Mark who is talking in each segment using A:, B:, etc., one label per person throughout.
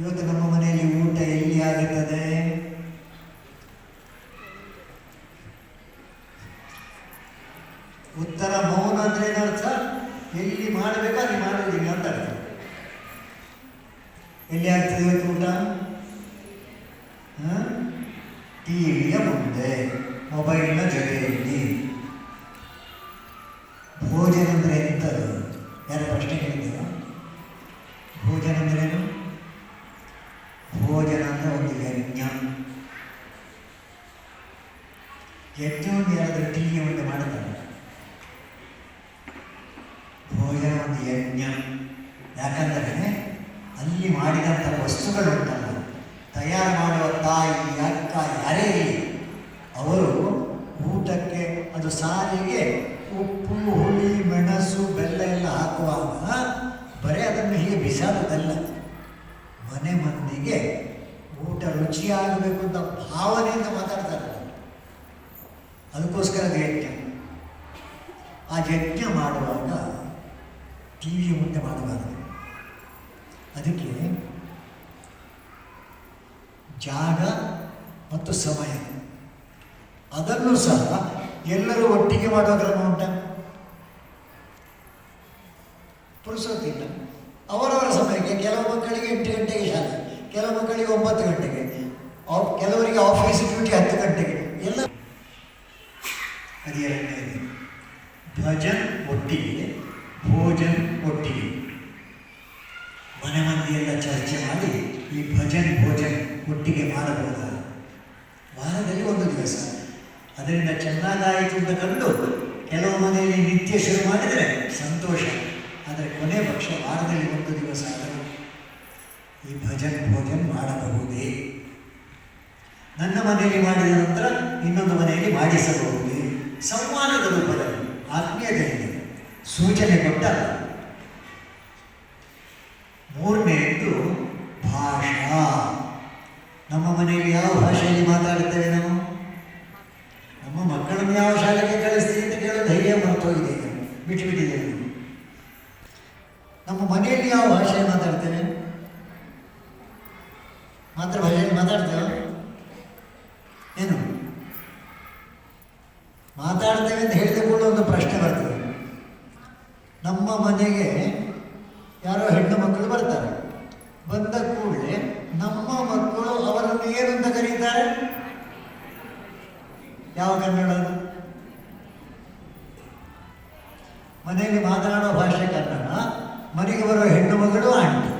A: ಇವತ್ತು ನಮ್ಮ ಮನೆಯಲ್ಲಿ ಊಟ ಎಲ್ಲಿ ಆಗುತ್ತದೆ? ಉತ್ತರ ಮೌನ ಅಂದ್ರೆ ಏನರ್ಥ ಎಲ್ಲಿ ಮಾಡಬೇಕು ಅಲ್ಲಿ ಮಾಡೋದಿಲ್ಲ ಅಂತ ಅರ್ಥ. ಎಲ್ಲಿ ಆಗ್ತದೆ ಇವತ್ತು ಊಟ? ಟಿವಿಯ ಮುಂದೆ, ಮೊಬೈಲ್ನ ಜೊತೆಯಲ್ಲಿ. ಭೋಜನ ಅಂದರೆ ಎಂಥದ್ದು? ಯಾರು ಪ್ರಶ್ನೆ ಕೇಳಿದ್ದೀರಾ? ಯಜ್ಞವನ್ನು ಯಾರಾದರೂ ಒಂದು ಮಾಡುತ್ತಾರೆ ಭೋಜನ ಒಂದು ಯಜ್ಞ ಯಾಕಂದರೆ ಅಲ್ಲಿ ಮಾಡಿದಂಥ ವಸ್ತುಗಳುಂಟಲ್ಲ ತಯಾರು ಮಾಡುವ ತಾಯಿ ಅಕ್ಕ ಯಾರೇ ಇರಲಿ ಅವರು ಊಟಕ್ಕೆ ಅದು ಸಾರಿಗೆ ಉಪ್ಪು ಹುಳಿ ಮೆಣಸು ಬೆಲ್ಲ ಎಲ್ಲ ಹಾಕುವಾಗ ಬರೀ ಅದನ್ನು ಹೀಗೆ ಬಿಸಾಡೋದಲ್ಲ ಮನೆ ಮಂದಿಗೆ ಊಟ ರುಚಿಯಾಗಬೇಕು ಅಂತ ಭಾವನೆಯಿಂದ ಮಾತಾಡ್ತಾರೆ ಅದಕ್ಕೋಸ್ಕರ ಅದು ಯಜ್ಞ. ಆ ಯಜ್ಞ ಮಾಡುವಾಗ ಟಿ ವಿ ಮುಂದೆ ಮಾಡಬಾರದು. ಅದಕ್ಕೆ ಜಾಗ ಮತ್ತು ಸಮಯ. ಅದನ್ನು ಸಹ ಎಲ್ಲರೂ ಒಟ್ಟಿಗೆ ಕ್ರಮ ಉಂಟ. ಪುರುಸೊತ್ತಿಲ್ಲ ಅವರವರ ಸಮಯಕ್ಕೆ ಕೆಲವು ಮಕ್ಕಳಿಗೆ ಎಂಟು ಗಂಟೆಗೆ ಶಾಲೆ, ಕೆಲವು ಮಕ್ಕಳಿಗೆ ಒಂಬತ್ತು ಗಂಟೆಗೆ. ಕೆಲವರಿಗೆ ಆಫೀಸ್ ಡ್ಯೂಟಿ ಹತ್ತು ಗಂಟೆಗೆ. ಎರಡನೇದು ಭಜನ್ ಒಟ್ಟಿಗೆ, ಭೋಜನ್ ಒಟ್ಟಿಗೆ. ಮನೆ ಮಂದಿಯೆಲ್ಲ ಚರ್ಚೆ ಮಾಡಿ ಈ ಭಜನ್, ಭೋಜನ್ ಒಟ್ಟಿಗೆ ಮಾಡಬಹುದಾದ ವಾರದಲ್ಲಿ ಒಂದು ದಿವಸ. ಅದರಿಂದ ಚೆನ್ನಾಗಾಯಿತು ಅಂತ ಕಂಡು ಕೆಲವು ಮನೆಯಲ್ಲಿ ನಿತ್ಯ ಶುರು ಮಾಡಿದರೆ ಸಂತೋಷ. ಆದರೆ ಕೊನೆ ಪಕ್ಷ ವಾರದಲ್ಲಿ ಒಂದು ದಿವಸ ಆದರೂ ಈ ಭಜನ್, ಭೋಜನ್ ಮಾಡಬಹುದೇ? ನನ್ನ ಮನೆಯಲ್ಲಿ ಮಾಡಿದ ನಂತರ ಇನ್ನೊಂದು ಮನೆಯಲ್ಲಿ ಮಾಡಿಸಬಹುದೇ? ಸಂವಾದದ ರೂಪದಲ್ಲಿ ಆತ್ಮೀಯತೆಯಿಂದ ಸೂಚನೆ ಕೊಟ್ಟ ಮೂರನೆಯದ್ದು ಭಾಷಾ. ನಮ್ಮ ಮನೆಯಲ್ಲಿ ಯಾವ ಭಾಷೆಯಲ್ಲಿ ಮಾತಾಡುತ್ತೇವೆ ನಾವು? ನಮ್ಮ ಮಕ್ಕಳನ್ನು ಯಾವ ಶಾಲೆಗೆ ಕಳಿಸ್ತೀವಿ ಅಂತ ಕೇಳೋ ಧೈರ್ಯ ಮರ್ತೋಗಿದೆ ಬಿಟ್ಟು ಬಿಟ್ಟಿದೆ. ನಮ್ಮ ಮನೆಯಲ್ಲಿ ಯಾವ ಭಾಷೆ ಮಾತಾಡ್ತೇವೆ? ಮಾತೃಭಾಷೆಯಲ್ಲಿ ಮಾತಾಡ್ತೇವೆ ಏನು ಮಾತಾಡ್ತೇವೆ ಅಂತ ಹೇಳಿದ ಕೂಡ ಒಂದು ಪ್ರಶ್ನೆ ಬರ್ತದೆ ನಮ್ಮ ಮನೆಗೆ ಯಾರೋ ಹೆಣ್ಣು ಮಕ್ಕಳು ಬರ್ತಾರೆ. ಬಂದ ಕೂಡಲೇ ನಮ್ಮ ಮಕ್ಕಳು ಅವರನ್ನು ಏನಂತ ಅಂತ ಕರೀತಾರೆ? ಯಾವ ಕನ್ನಡ? ಮನೆಯಲ್ಲಿ ಮಾತನಾಡುವ ಭಾಷೆ ಕನ್ನಡ ಮನೆಗೆ ಬರೋ ಹೆಣ್ಣು ಮಗಳು ಆಂಟಿ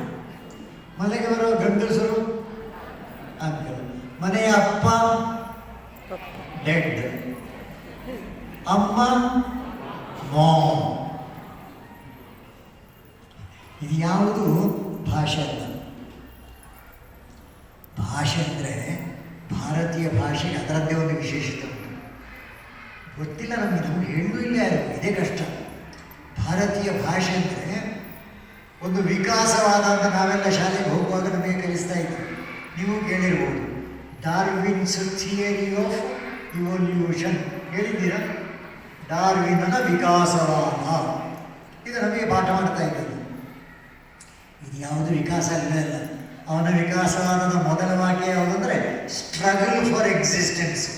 A: ಮನೆಗೆ ಬರೋ ಗಂಡಸರು ಅಂಕಲ್ ಮನೆಯ ಅಪ್ಪ ಡೆಡ್ ಅಮ್ಮ ಮಾಮ್. ಇದು ಯಾವುದು? ಭಾಷೆ ಅಲ್ಲ. ಭಾಷೆ ಅಂದರೆ ಭಾರತೀಯ ಭಾಷೆ ಅದರದ್ದೇ ಒಂದು ವಿಶೇಷತೆ ಉಂಟು. ಗೊತ್ತಿಲ್ಲ ನಮಗೆ, ನಮ್ಗೆ ಹೆಣ್ಣು ಇಲ್ಲ ಯಾರು? ಇದೇ ಕಷ್ಟ. ಭಾರತೀಯ ಭಾಷೆ ಅಂದರೆ ಒಂದು ವಿಕಾಸವಾದಂಥ ನಾವೆಲ್ಲ ಶಾಲೆಗೆ ಹೋಗುವಾಗ ನಮಗೆ ಕಲಿಸ್ತಾ ಇದ್ದೀವಿ ನೀವು ಕೇಳಿರ್ಬೋದು. ಡಾರ್ವಿನ್ಸ್ ಥಿಯರಿ ಆಫ್ ಇವಲ್ಯೂಷನ್ ಹೇಳಿದ್ದೀರಾ ಡಾರ್ವಿನ್ನ ವಿಕಾಸವಾದ. ಇದು ನಮಗೆ ಪಾಠ ಮಾಡ್ತಾ ಇದ್ದದ್ದು. ಇದು ಯಾವುದು ವಿಕಾಸ ಇಲ್ಲೇ. ಅಲ್ಲ ಅವನ ವಿಕಾಸವಾದದ ಮೊದಲ ವಾಕ್ಯ ಯಾವುದಂದರೆ ಸ್ಟ್ರಗಲ್ ಫಾರ್ ಎಕ್ಸಿಸ್ಟೆನ್ಸ್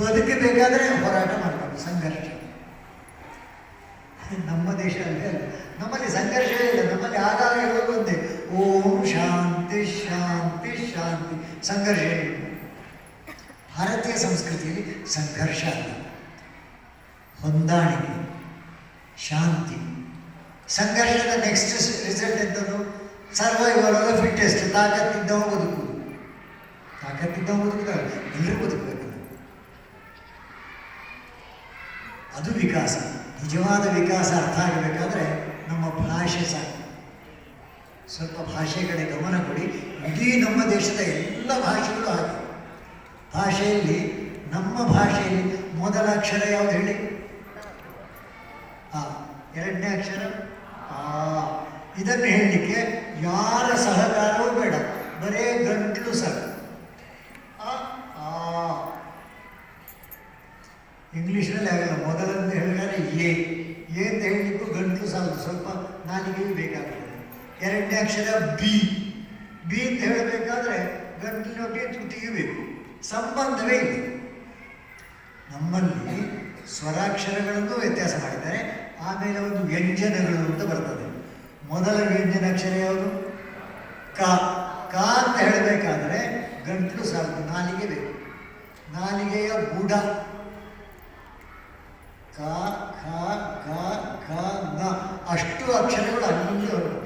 A: ಬದುಕಬೇಕಾದ್ರೆ ಹೋರಾಟ ಮಾಡಬೇಕು, ಸಂಘರ್ಷ. ನಮ್ಮ ದೇಶ ಅಲ್ಲೇ ಅಲ್ಲ. ನಮ್ಮಲ್ಲಿ ಸಂಘರ್ಷ ಇಲ್ಲ, ನಮ್ಮಲ್ಲಿ ಆಗಾಗ ಒಂದೇ, ಓಂ ಶಾಂತಿ ಶಾಂತಿ ಶಾಂತಿ. ಸಂಘರ್ಷ ಇಲ್ಲ. ಭಾರತೀಯ ಸಂಸ್ಕೃತಿಯಲ್ಲಿ ಸಂಘರ್ಷ ಅಲ್ಲ. ಹೊಂದಾಣಿಕೆ, ಶಾಂತಿ. ಸಂಘರ್ಷದ ನೆಕ್ಸ್ಟ್ ರಿಸಲ್ಟ್ ಎಂಥದ್ದು ಸರ್ವೈವಲ್ ಆದ ಫಿಟ್ಟೆಸ್ಟ್ ತಾಕತ್ತಿದ್ದವ ಬದುಕು ತಾಕತ್ತಿದ್ದವ ಬದುಕುತ್ತಾರೆ. ಎಲ್ಲರೂ ಬದುಕಬೇಕು ಅದು ವಿಕಾಸ. ನಿಜವಾದ ವಿಕಾಸ ಅರ್ಥ ಆಗಬೇಕಾದ್ರೆ ನಮ್ಮ ಭಾಷೆ ಸಾಕು. ಸ್ವಲ್ಪ ಭಾಷೆ ಕಡೆ ಗಮನ ಕೊಡಿ. ಇಡೀ ನಮ್ಮ ದೇಶದ ಎಲ್ಲ ಭಾಷೆಗಳು ಹಾಗೆ. ಭಾಷೆಯಲ್ಲಿ, ನಮ್ಮ ಭಾಷೆಯಲ್ಲಿ ಮೊದಲ ಅಕ್ಷರ ಯಾವುದು ಹೇಳಿ? ಆ, ಎರಡನೇ ಅಕ್ಷರ? ಆ, ಇದನ್ನು ಹೇಳಲಿಕ್ಕೆ ಯಾರ ಸಹಕಾರವೂ ಬೇಡ, ಬರೇ ಗಂಟಲು ಆ ಇಂಗ್ಲೀಷ್ನಲ್ಲಿ ಆಗಲ್ಲ ಮೊದಲಂತ ಹೇಳಿದರೆ ಏ ಎ ಅಂತ ಹೇಳಲಿಕ್ಕೂ ಗಂಟಲು ಸಾಲದು ಸ್ವಲ್ಪ ನಾಲಿಗೆ ಬೇಕಾಗ್ತದೆ ಎರಡನೇ ಅಕ್ಷರ ಬಿ. ಬಿ ಅಂತ ಹೇಳಬೇಕಾದ್ರೆ ಗಂಟಲಿನೊಟ್ಟಿಗೆ ತುಟಿಗೆ ಬೇಕು, ಸಂಬಂಧವೇ ಇದೆ ನಮ್ಮಲ್ಲಿ ಸ್ವರಾಕ್ಷರಗಳನ್ನು ವ್ಯತ್ಯಾಸ ಮಾಡಿದ್ದಾರೆ, ಆಮೇಲೆ ಒಂದು ವ್ಯಂಜನಗಳು ಅಂತ ಬರ್ತದೆ. ಮೊದಲ ವ್ಯಂಜನಾಕ್ಷರ ಯಾವುದು? ಕ. ಕ ಅಂತ ಹೇಳಬೇಕಾದ್ರೆ ಗಂಟಲು ಸಾಕು, ನಾಲಿಗೆ ಬೇಕು. ನಾಲಿಗೆಯ ಬುಡ ಕ, ಖ, ಗ, ಘ, ನ. ಅಷ್ಟು ಅಕ್ಷರಗಳು ಅಲ್ಲಿಂದ ಹೊರಡು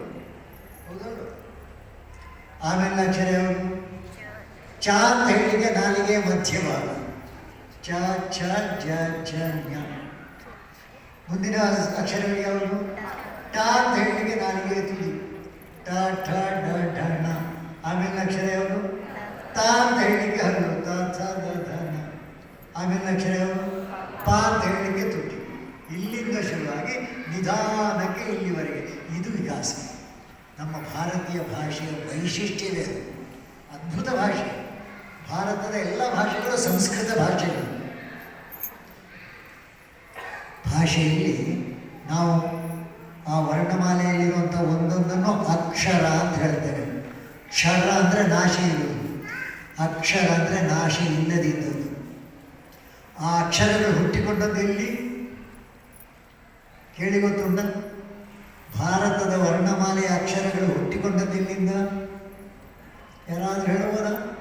A: ಆಮೇಲೆ ಅಕ್ಷರ ಯಾವುದು? ಚ ಅಂತ ಹೇಳಿದ್ರೆ ನಾಲಿಗೆ ಮಧ್ಯಭಾಗ. ಚ ಛ ಜ, ಞ. ಮುಂದಿನ ಅಕ್ಷರಗಳು ಯಾವುದು? ಟ ಅಂತ ಹೇಳಿಗೆ ನಾಲಿಗೆ ತುದಿ ಟ, ಠ, ಡ, ಢ, ಣ. ಆಮೇಲೆ ಅಕ್ಷರ ಯಾವುದು? ತ ಅಂತ ಹೇಳಿಕೆ ಹಲ್ಲು ತ ಥ ದ, ಧ ನ ಆಮೇಲೆ ಅಕ್ಷರ ಯಾವುದು? ಪ ಅಂತ ಹೇಳಿಕೆ ತುಟಿ. ಇಲ್ಲಿಂದ ಶುರುವಾಗಿ ನಿಧಾನಕ್ಕೆ ಇಲ್ಲಿವರೆಗೆ. ಇದು ವಿಕಾಸ ನಮ್ಮ ಭಾರತೀಯ ಭಾಷೆಯ ವೈಶಿಷ್ಟ್ಯವೇ ಅದು. ಅದ್ಭುತ ಭಾಷೆ. ಭಾರತದ ಎಲ್ಲ ಭಾಷೆಗಳು ಸಂಸ್ಕೃತ ಭಾಷೆಗಳು. ಭಾಷೆಯಲ್ಲಿ ನಾವು ಆ ವರ್ಣಮಾಲೆಯಲ್ಲಿರುವಂಥ ಒಂದೊಂದನ್ನು ಅಕ್ಷರ ಅಂತ ಹೇಳ್ತೇನೆ. ಕ್ಷರ ಅಂದರೆ ನಾಶ ಇರುವುದು. ಅಕ್ಷರ ಅಂದರೆ ನಾಶಿ ಇಲ್ಲದಿದ್ದದ್ದು ಆ ಅಕ್ಷರಗಳು ಹುಟ್ಟಿಕೊಂಡದ್ದು ಎಲ್ಲಿ? ಕೇಳಿ ಗೊತ್ತುಂಟ? ಭಾರತದ ವರ್ಣಮಾಲೆಯ ಅಕ್ಷರಗಳು ಹುಟ್ಟಿಕೊಂಡದ್ದು ಇಲ್ಲಿಂದ ಯಾರಾದರೂ ಹೇಳಬಹುದಾ?